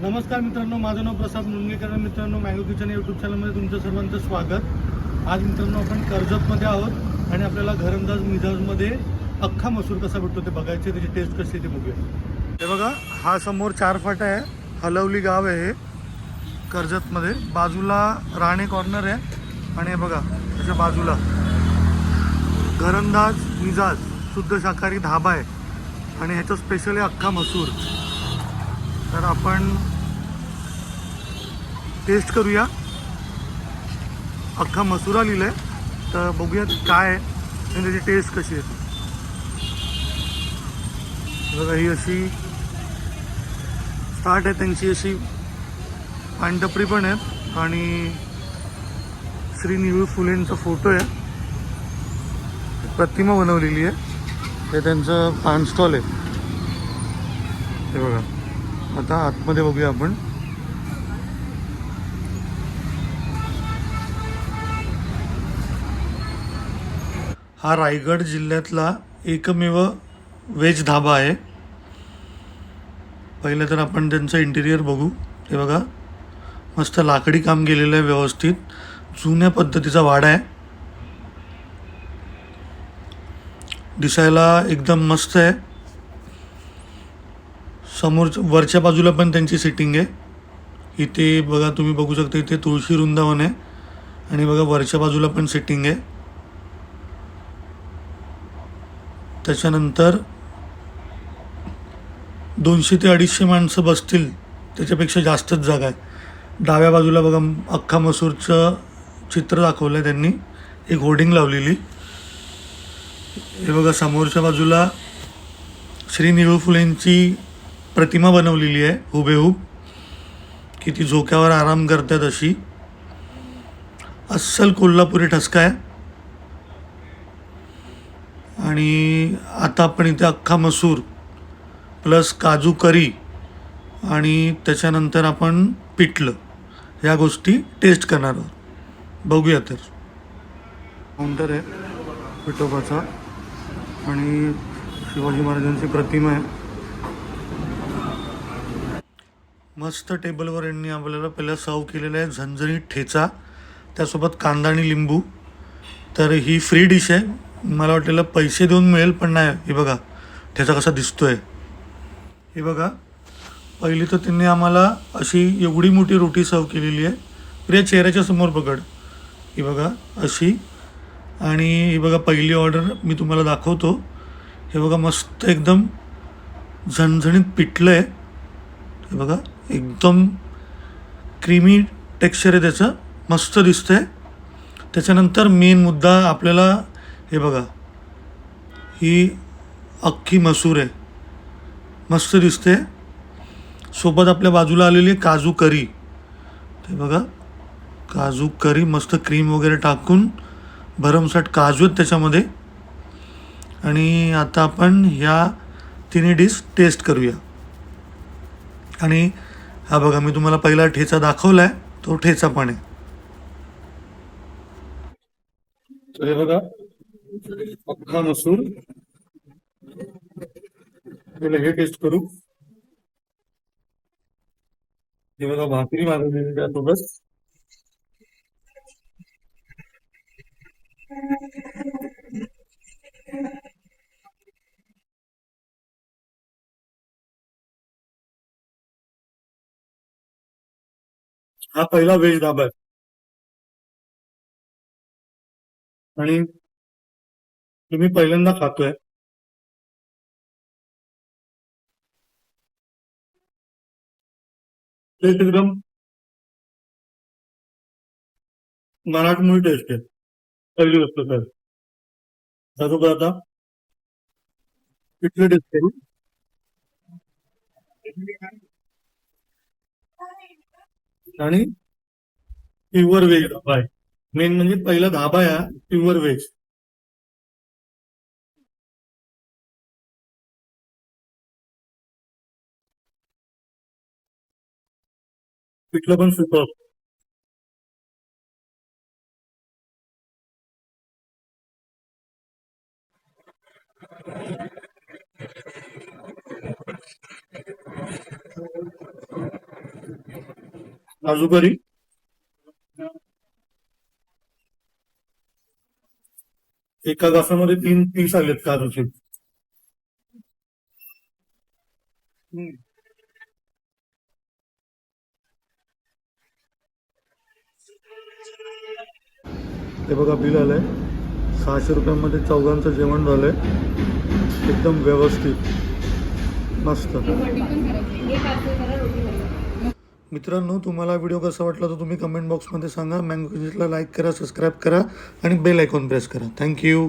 नमस्कार मित्रांनो माझं नाव प्रसाद मुंगेकर मित्रांनो मॅगो किचन यूट्यूब चॅनलमध्ये तुमचं सर्वांचं स्वागत. आज मित्रांनो आपण कर्जतमध्ये आहोत आणि आपल्याला घरंदाज मिजाजमध्ये अख्खा मसूर कसा भेटतो ते बघायचे त्याची टेस्ट कशी आहे ते बघूया. हे बघा हा समोर चार फाटा आहे. हलवली गाव आहे हे कर्जतमध्ये. बाजूला राणे कॉर्नर आहे. आणि हे बघा त्याच्या बाजूला. घरंदाज मिजाज शुद्ध शाकाहारी धाबा आहे. आणि ह्याचं स्पेशल आहे अख्खा मसूर. तर आपण टेस्ट करूया. अख्खा मसुरा आहे. तर बघूयात काय आहे आणि त्याची टेस्ट कशी आहे बघा ही अशी स्टार्ट आहे. त्यांची अशी पानटपरी पण आहे. आणि श्री निळू फुलेंचा फोटो आहे. प्रतिमा बनवलेली आहे. हे त्यांचं पान स्टॉल आहे. हे बघा. आता आतमध्ये बघूया आपण. हा रायगड जिल्ह्यातला एकमेव व्हेज धाबा आहे. पहिलं तर आपण त्यांचं इंटिरियर बघू. हे बघा मस्त लाकडी काम केलेलं आहे व्यवस्थित. जुन्या पद्धतीचा वाडा आहे. दिसायला एकदम मस्त आहे. समोर वरच्या बाजूला पण त्यांची सिटिंग आहे. इथे बघा तुम्ही बघू शकता इथे तुळशी वृंदावन आहे. आणि बघा वरच्या बाजूला पण सिटिंग आहे. त्याच्यानंतर दोनशे ते अडीचशे माणसं बसतील त्याच्यापेक्षा जास्तच जागा आहे. डाव्या बाजूला बघा अख्खा मसूरचं चित्र दाखवलं आहे त्यांनी. एक होर्डिंग लावलेली. हे बघा समोरच्या बाजूला श्री निळू फुलेंची प्रतिमा बनवलेली आहे हुबेहूब. की ती झोक्यावर आराम करतात अशी. अस्सल कोल्हापुरी ठसका आहे. आणि आता आपण इथे अख्खा मसूर प्लस काजू करी आणि त्याच्यानंतर आपण पिठलं. ह्या गोष्टी टेस्ट करणार आहोत. बघूया तर. काउंटर आहे पिठोबाचा. आणि शिवाजी महाराजांची प्रतिमा आहे. मस्त टेबलवर यांनी आपल्याला पहिला सर्व केलेला आहे. झणझणीत ठेचा त्यासोबत कांदा आणि लिंबू. तर ही फ्री डिश आहे. मला वाटलेलं पैसे देऊन मिळेल पण नाही. हे बघा ठेचा कसा दिसतोय. हे बघा पहिली तर त्यांनी आम्हाला अशी एवढी मोठी रोटी सर्व केलेली आहे. प्रिया चेहऱ्याच्या समोर पकड ही बघा अशी. आणि ही बघा पहिली ऑर्डर मी तुम्हाला दाखवतो. हे बघा मस्त एकदम झणझणीत पिठलं आहे हे बघा एकदम क्रीमी टेक्स्चर आहे त्याचं. मस्त दिसतं आहे त्याच्यानंतर मेन मुद्दा आपल्याला हे बघा ही अख्खी मसूर आहे. मस्त दिसते सोबत आपल्या बाजूला आलेली आहे काजू करी. ते बघा काजू करी मस्त क्रीम वगैरे टाकून भरमसाठ काजू आहेत त्याच्यामध्ये. आणि आता आपण ह्या तिन्ही डिश टेस्ट करूया. आणि हा बघा मी तुम्हाला पहिला ठेचा दाखवला आहे तो ठेचा पण आहे. तर हे बघा अख्खा मसूर. पहिलं हे टेस्ट करू. हे बघा भाकरी मागवलेली त्यासोबत. हा पहिला व्हेज ढाबा आहे. आणि तुम्ही पहिल्यांदा खातोय. टेस्ट एकदम मराठमोळी टेस्ट आहे. पहिली गोष्ट सर त्यासोबत आता. इथली टेस्ट करू. आणि प्युअर व्हेज धाबा आहे मेन म्हणजे पहिला धाबा आहे प्युअर व्हेज पिठलं पण सुपर काजू करी एका घासामध्ये तीन पीस आलेत काजूचे हे बघा बिल आलंय. सहाशे रुपयांमध्ये चौघांचं जेवण झालंय. एकदम व्यवस्थित. मस्त. मित्रांनो तुम्हाला व्हिडिओ कसा वाटला तर तुम्ही कमेंट बॉक्समध्ये सांगा. मँगो किचनला लाईक करा सबस्क्राईब करा आणि बेल आयकॉन प्रेस करा. Thank you